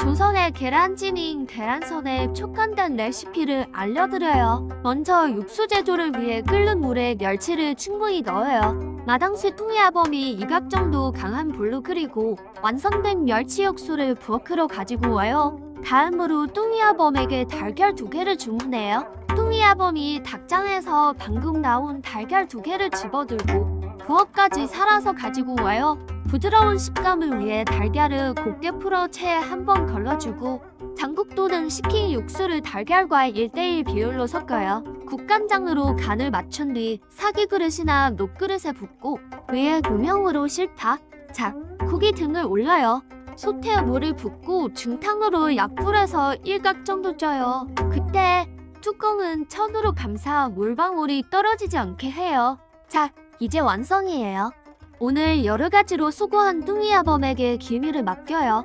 조선의 계란찜인 계란선의 촉간단 레시피를 알려드려요. 먼저 육수 제조를 위해 끓는 물에 멸치를 충분히 넣어요. 마당쇠 통이아범이 이각 정도 강한 불로 끓이고 완성된 멸치 육수를 부엌으로 가지고 와요. 다음으로 뚱이아범에게 달걀 두 개를 주문해요. 뚱이아범이 닭장에서 방금 나온 달걀 두 개를 집어들고 부엌까지 살아서 가지고 와요. 부드러운 식감을 위해 달걀을 곱게 풀어 체에 한번 걸러주고 장국 또는 식힌 육수를 달걀과 1대1 비율로 섞어요. 국간장으로 간을 맞춘 뒤 사기 그릇이나 녹그릇에 붓고 위에 무명으로 실파, 작, 고기 등을 올려요. 소태에 물을 붓고 중탕으로 약불에서 일각 정도 쪄요. 그때 뚜껑은 천으로 감싸 물방울이 떨어지지 않게 해요. 자, 이제 완성이에요. 오늘 여러 가지로 수고한 뚱이아범에게 기밀을 맡겨요.